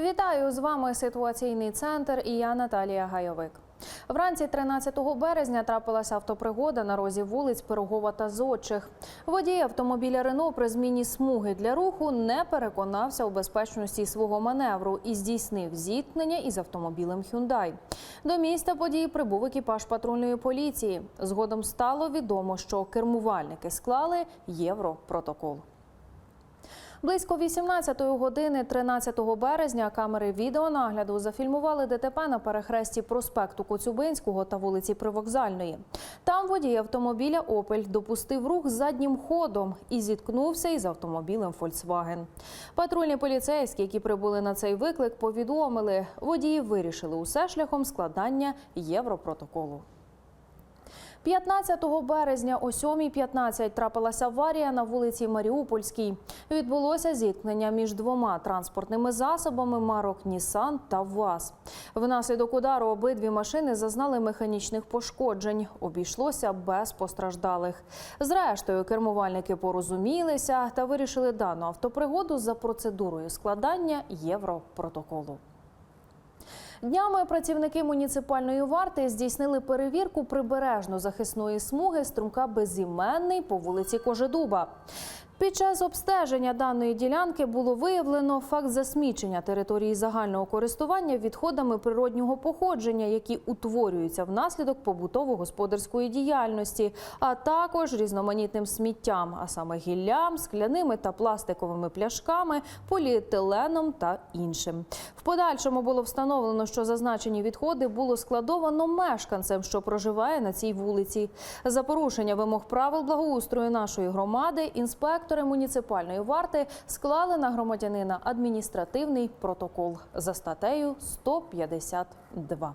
Вітаю з вами ситуаційний центр і я Наталія Гайовик. Вранці 13 березня трапилася автопригода на розі вулиць Пирогова та Зодчих. Водій автомобіля Рено при зміні смуги для руху не переконався у безпечності свого маневру і здійснив зіткнення із автомобілем Hyundai. До міста події прибув екіпаж патрульної поліції. Згодом стало відомо, що кермувальники склали європротокол. Близько 18 години 13 березня камери відеонагляду зафільмували ДТП на перехресті проспекту Коцюбинського та вулиці Привокзальної. Там водій автомобіля Опель допустив рух заднім ходом і зіткнувся із автомобілем Volkswagen. Патрульні поліцейські, які прибули на цей виклик, повідомили, водії вирішили усе шляхом складання європротоколу. 15 березня о 7.15 трапилася аварія на вулиці Маріупольській. Відбулося зіткнення між двома транспортними засобами марок Нісан та ВАЗ. Внаслідок удару обидві машини зазнали механічних пошкоджень. Обійшлося без постраждалих. Зрештою, кермувальники порозумілися та вирішили дану автопригоду за процедурою складання європротоколу. Днями працівники муніципальної варти здійснили перевірку прибережно-захисної смуги струмка безіменний по вулиці Кожедуба. Під час обстеження даної ділянки було виявлено факт засмічення території загального користування відходами природнього походження, які утворюються внаслідок побутово-господарської діяльності, а також різноманітним сміттям, а саме гіллям, скляними та пластиковими пляшками, поліетиленом та іншим. В подальшому було встановлено, що зазначені відходи було складовано мешканцем, що проживає на цій вулиці. За порушення вимог правил благоустрою нашої громади інспектори муніципальної варти склали на громадянина адміністративний протокол за статтею 152.